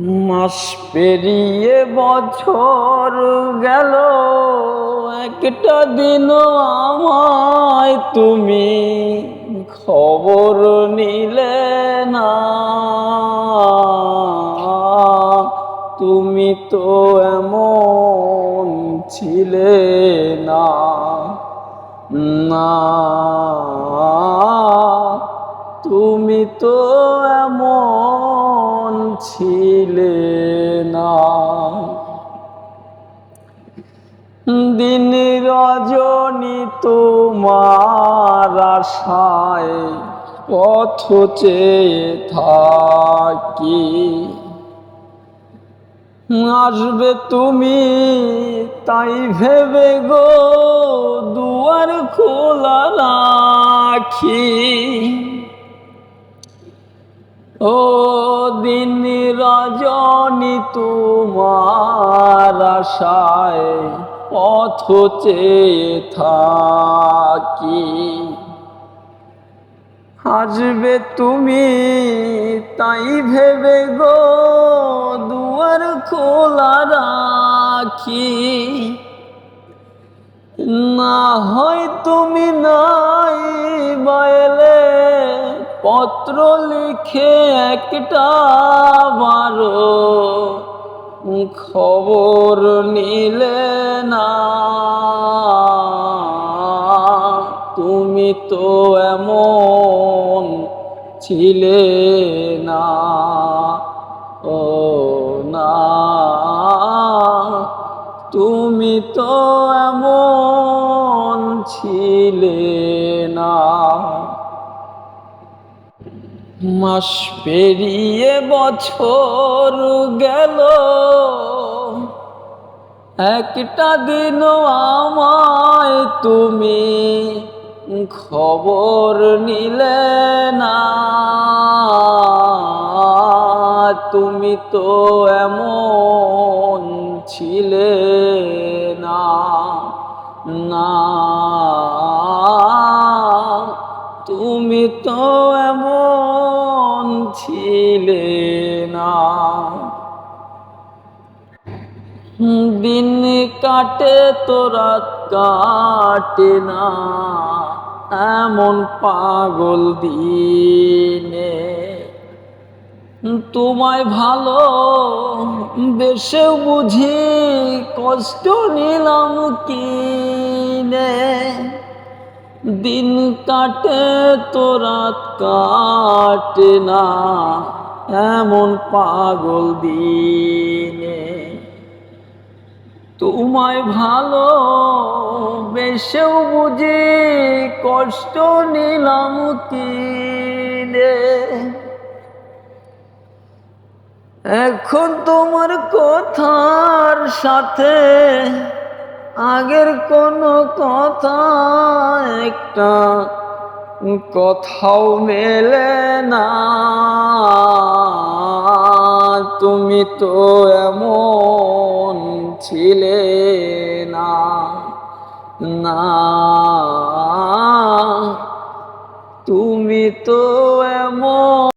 মাস পেরিয়ে বছর গেল। একটা দিনও আমায় তুমি খবর নিলে না। তুমি তো এমন ছিলে না না। তুমি তো এমন ছিলে না। দিন রজনী তোমার আশায় পথ চেয়ে থাকি। আসবে তুমি তাই ভেবে গো, দুয়ার খোলা রাখি। ও দিন রজনী তোমার আশায় পথ চেয়ে থাকি। আসবে তুমি তাই ভেবে গো, দুয়ার খোলা রাখি। না হয় তুমি নাই বাইলে পত্র লিখে একটা বারো। খবর নিলে না। তুমি তো এমন ছিলে না। ও না। তুমি তো এমন ছিলে মাস পেরিয়ে বছর গেল। একটা দিন আমায় তুমি খবর নিলে না। তুমি তো এমন ছিলে না না। দিন কাটে তো রাত কাটে না, এমন পাগল দিনে। তোমায় ভালো বেশেও বুঝি কষ্ট নিলাম কিনে। দিন কাটে তো রাত কাটে না, এমন পাগল দিনে। তোমায় ভালো বেশেও বুঝি কষ্ট নিলাম কিনে এখন তোমার কথার সাথে আগের কোনো কথা একটা কথাও মেলে না। তুমি তো এমন ছিলে না। না। তুমি তো এমন